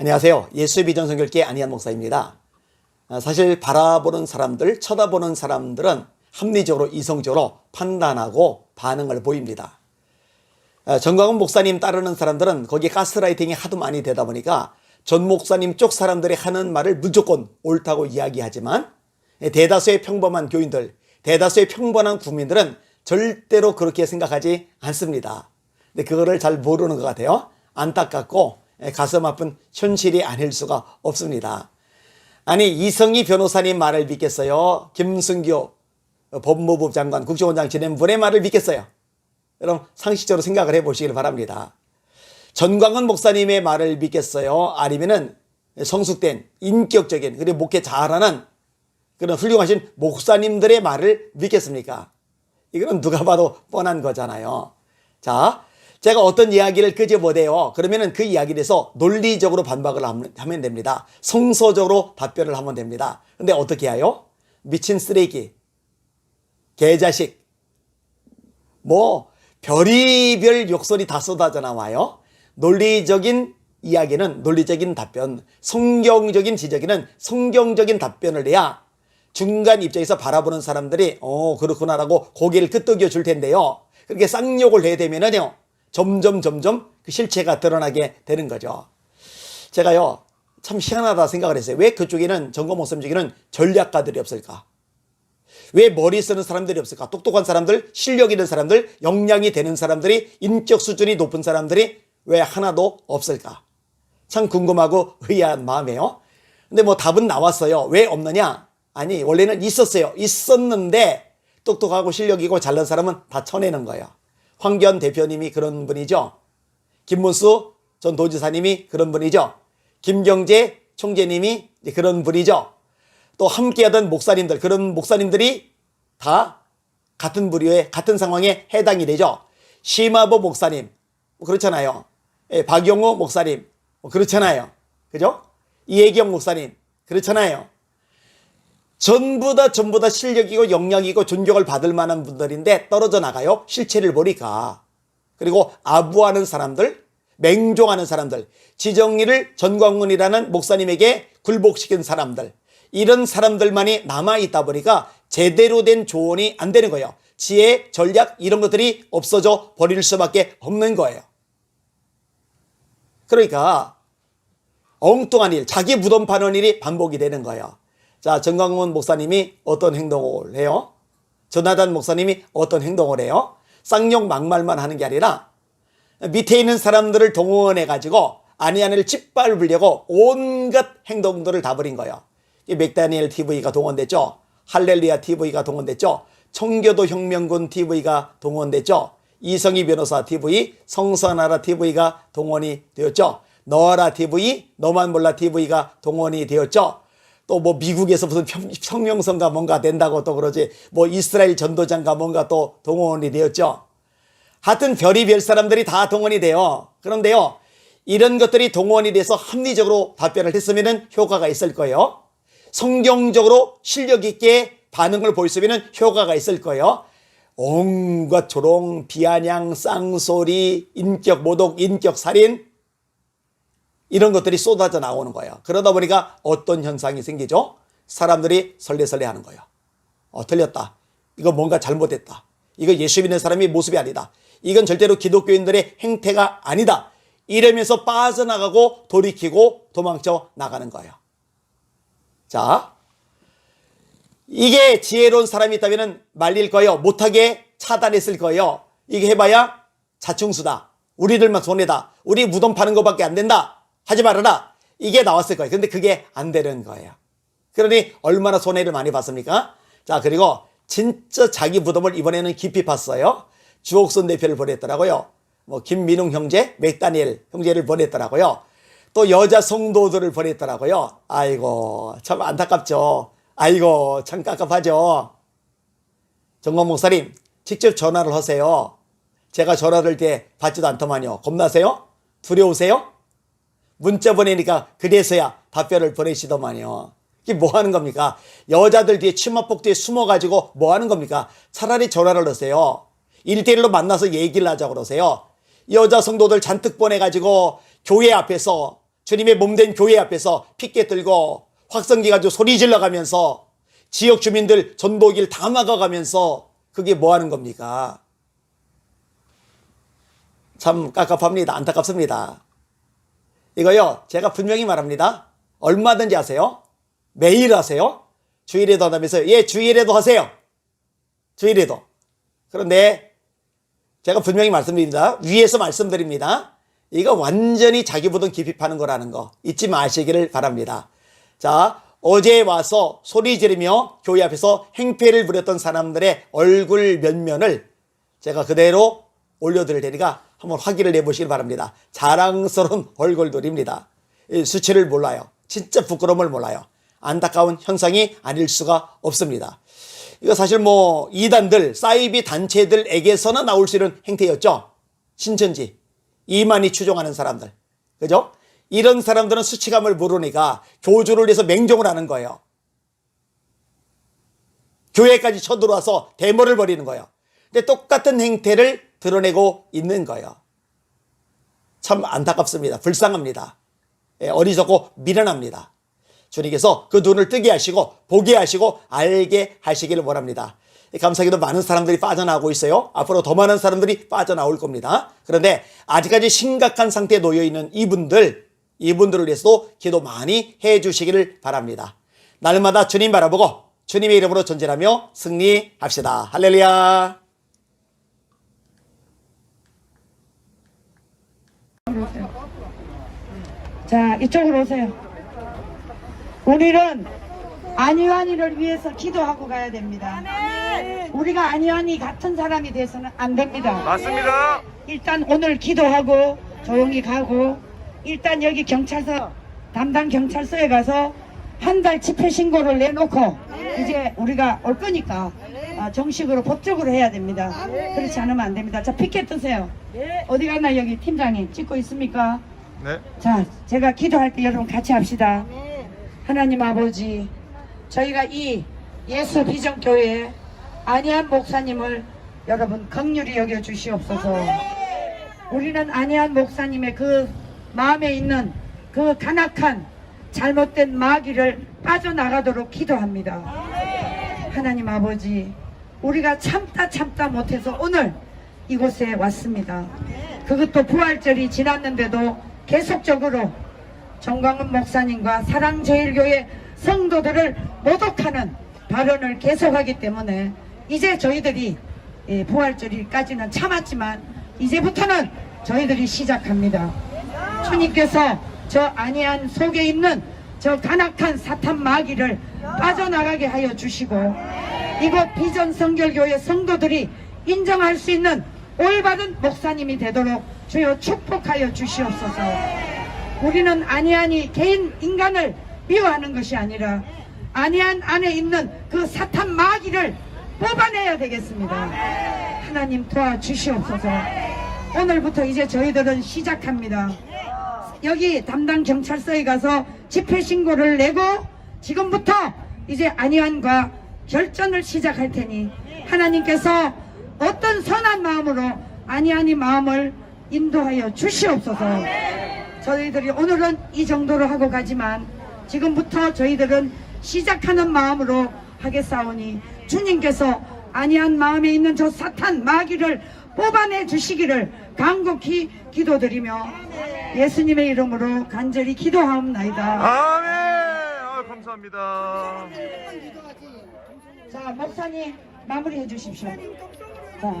안녕하세요. 예수의 비전 성결계 안희한 목사입니다. 아, 사실 바라보는 사람들, 쳐다보는 사람들은 합리적으로 이성적으로 판단하고 반응을 보입니다. 아, 정광훈 목사님 따르는 사람들은 거기에 가스라이팅이 하도 많이 되다 보니까 전 목사님 쪽 사람들이 하는 말을 무조건 옳다고 이야기하지만 대다수의 평범한 교인들, 대다수의 평범한 국민들은 절대로 그렇게 생각하지 않습니다. 근데 그거를 잘 모르는 것 같아요. 안타깝고 가슴 아픈 현실이 아닐 수가 없습니다. 아니 이성희 변호사님 말을 믿겠어요? 김승규 법무부 장관 국정원장 지낸 분의 말을 믿겠어요? 여러분 상식적으로 생각을 해보시길 바랍니다. 전광훈 목사님의 말을 믿겠어요? 아니면은 성숙된 인격적인 그리고 목회 잘하는 그런 훌륭하신 목사님들의 말을 믿겠습니까? 이거는 누가 봐도 뻔한 거잖아요. 자, 제가 어떤 이야기를 끄집어내요. 그러면은 그 이야기에 대해서 논리적으로 반박을 하면 됩니다. 성서적으로 답변을 하면 됩니다. 근데 어떻게 해요? 미친 쓰레기, 개자식, 뭐 별의별 욕설이 다 쏟아져 나와요. 논리적인 이야기는 논리적인 답변, 성경적인 지적에는 성경적인 답변을 해야 중간 입장에서 바라보는 사람들이 어 그렇구나라고 고개를 끄덕여 줄 텐데요. 그렇게 쌍욕을 해야 되면은요. 점점 점점 그 실체가 드러나게 되는 거죠. 제가요 참 희한하다 생각을 했어요. 왜 그쪽에는 정거 목사님 쪽에는 전략가들이 없을까? 왜 머리 쓰는 사람들이 없을까? 똑똑한 사람들, 실력 있는 사람들, 역량이 되는 사람들이, 인격 수준이 높은 사람들이 왜 하나도 없을까? 참 궁금하고 의아한 마음이에요. 근데 뭐 답은 나왔어요. 왜 없느냐? 아니, 원래는 있었어요. 있었는데 똑똑하고 실력이고 잘난 사람은 다 쳐내는 거예요. 황교안 대표님이 그런 분이죠. 김문수 전 도지사님이 그런 분이죠. 김경재 총재님이 그런 분이죠. 또 함께하던 목사님들, 그런 목사님들이 다 같은 부류에, 같은 상황에 해당이 되죠. 심화보 목사님, 뭐 그렇잖아요. 예, 박용호 목사님, 뭐 그렇잖아요. 그죠? 이혜경 목사님, 그렇잖아요. 전부 다 전부 다 실력이고 역량이고 존경을 받을 만한 분들인데 떨어져 나가요. 실체를 보니까. 그리고 아부하는 사람들, 맹종하는 사람들, 지정리를 전광훈이라는 목사님에게 굴복시킨 사람들, 이런 사람들만이 남아있다 보니까 제대로 된 조언이 안 되는 거예요. 지혜, 전략, 이런 것들이 없어져 버릴 수밖에 없는 거예요. 그러니까 엉뚱한 일, 자기 무덤 파는 일이 반복이 되는 거예요. 자, 정광훈 목사님이 어떤 행동을 해요? 전하단 목사님이 어떤 행동을 해요? 쌍욕 막말만 하는 게 아니라 밑에 있는 사람들을 동원해 가지고 아니아니를 짓밟으려고 온갖 행동들을 다 벌인 거예요. 이 맥다니엘 TV가 동원됐죠. 할렐루야 TV가 동원됐죠. 청교도 혁명군 TV가 동원됐죠. 이성희 변호사 TV, 성선하라 TV가 동원이 되었죠. 너라 TV, 너만 몰라 TV가 동원이 되었죠. 또 뭐 미국에서 무슨 혁명선가 뭔가 된다고 또 그러지. 뭐 이스라엘 전도장가 뭔가 또 동원이 되었죠. 하여튼 별이 별 사람들이 다 동원이 돼요. 그런데요. 이런 것들이 동원이 돼서 합리적으로 답변을 했으면 효과가 있을 거예요. 성경적으로 실력 있게 반응을 보였으면 효과가 있을 거예요. 온갖 조롱, 비아냥, 쌍소리, 인격 모독, 인격 살인 이런 것들이 쏟아져 나오는 거예요. 그러다 보니까 어떤 현상이 생기죠? 사람들이 설레설레 하는 거예요. 어, 틀렸다. 이거 뭔가 잘못했다. 이거 예수 믿는 사람이 모습이 아니다. 이건 절대로 기독교인들의 행태가 아니다. 이러면서 빠져나가고 돌이키고 도망쳐 나가는 거예요. 자, 이게 지혜로운 사람이 있다면 말릴 거예요. 못하게 차단했을 거예요. 이게 해봐야 자충수다. 우리들만 손해다. 우리 무덤 파는 것밖에 안 된다. 하지 말아라. 이게 나왔을 거예요. 근데 그게 안 되는 거예요. 그러니 얼마나 손해를 많이 봤습니까? 자, 그리고 진짜 자기 무덤을 이번에는 깊이 팠어요. 주옥순 대표를 보냈더라고요. 뭐 김민웅 형제, 맥다니엘 형제를 보냈더라고요. 또 여자 성도들을 보냈더라고요. 아이고 참 안타깝죠. 아이고 참 깝깝하죠. 정광 목사님 직접 전화를 하세요. 제가 전화를 때 받지도 않더만요. 겁나세요? 두려우세요? 문자 보내니까 그래서야 답변을 보내시더만요. 이게 뭐 하는 겁니까? 여자들 뒤에 치마폭 뒤에 숨어가지고 뭐 하는 겁니까? 차라리 전화를 하세요. 1대1로 만나서 얘기를 하자고 그러세요. 여자 성도들 잔뜩 보내가지고 교회 앞에서 주님의 몸된 교회 앞에서 피켓 들고 확성기 가지고 소리 질러가면서 지역 주민들 전도길 다 막아가면서 그게 뭐 하는 겁니까? 참 깝깝합니다. 안타깝습니다. 이거요, 제가 분명히 말합니다. 얼마든지 하세요. 매일 하세요. 주일에도 한다면서요. 예, 주일에도 하세요. 주일에도. 그런데 제가 분명히 말씀드립니다. 위에서 말씀드립니다. 이거 완전히 자기 부동 깊이 파는 거라는 거 잊지 마시기를 바랍니다. 자, 어제 와서 소리 지르며 교회 앞에서 행패를 부렸던 사람들의 얼굴 면면을 제가 그대로 올려드릴 테니까 한번 확인을 해보시길 바랍니다. 자랑스러운 얼굴들입니다. 이 수치를 몰라요. 진짜 부끄러움을 몰라요. 안타까운 현상이 아닐 수가 없습니다. 이거 사실 뭐 이단들, 사이비 단체들에게서나 나올 수 있는 행태였죠. 신천지, 이만희 추종하는 사람들. 그죠? 이런 사람들은 수치감을 모르니까 교주를 위해서 맹종을 하는 거예요. 교회까지 쳐들어와서 데모를 벌이는 거예요. 근데 똑같은 행태를 드러내고 있는 거예요. 참 안타깝습니다. 불쌍합니다. 예, 어리석고 미련합니다. 주님께서 그 눈을 뜨게 하시고 보게 하시고 알게 하시기를 원합니다. 감사하게도 많은 사람들이 빠져나오고 있어요. 앞으로 더 많은 사람들이 빠져나올 겁니다. 그런데 아직까지 심각한 상태에 놓여 있는 이분들, 이분들을 위해서도 기도 많이 해 주시기를 바랍니다. 날마다 주님 바라보고 주님의 이름으로 전진하며 승리합시다. 할렐루야. 자, 이쪽으로 오세요. 우리는 안유한이를 위해서 기도하고 가야 됩니다. 우리가 안유한이 같은 사람이 돼서는 안 됩니다. 맞습니다. 일단 오늘 기도하고 조용히 가고 일단 여기 경찰서 담당 경찰서에 가서 한 달 집회 신고를 내놓고 이제 우리가 올 거니까 아, 정식으로 법적으로 해야 됩니다. 그렇지 않으면 안 됩니다. 자 피켓 뜨세요. 어디 갔나 여기 팀장님 찍고 있습니까? 네. 자, 제가 기도할 때 여러분 같이 합시다. 하나님 아버지, 저희가 이 예수 비전교회 안희한 목사님을 여러분 긍휼히 여겨 주시옵소서. 우리는 안희한 목사님의 그 마음에 있는 그 간악한 잘못된 마귀를 빠져나가도록 기도합니다. 하나님 아버지, 우리가 참다 참다 못해서 오늘 이곳에 왔습니다. 그것도 부활절이 지났는데도 계속적으로 정광훈 목사님과 사랑제일교회 성도들을 모독하는 발언을 계속하기 때문에 이제 저희들이 예, 부활절일까지는 참았지만 이제부터는 저희들이 시작합니다. 주님께서 저 안이한 속에 있는 저 간악한 사탄 마귀를 빠져나가게 하여 주시고 이곳 비전 성결교회 성도들이 인정할 수 있는 올바른 목사님이 되도록 주여 축복하여 주시옵소서. 우리는 아니하니 개인 인간을 미워하는 것이 아니라 아니한 안에 있는 그 사탄 마귀를 뽑아내야 되겠습니다. 하나님 도와주시옵소서. 오늘부터 이제 저희들은 시작합니다. 여기 담당 경찰서에 가서 집회 신고를 내고 지금부터 이제 안희환과 결전을 시작할 테니 하나님께서 어떤 선한 마음으로 안희환이 마음을 인도하여 주시옵소서. 저희들이 오늘은 이 정도로 하고 가지만 지금부터 저희들은 시작하는 마음으로 하겠사오니 주님께서 안희한 마음에 있는 저 사탄 마귀를 뽑아내 주시기를 간곡히 기도드리며 예수님의 이름으로 간절히 기도하옵나이다. 아멘. 아, 감사합니다. 자, 목사님 마무리해 주십시오. 자.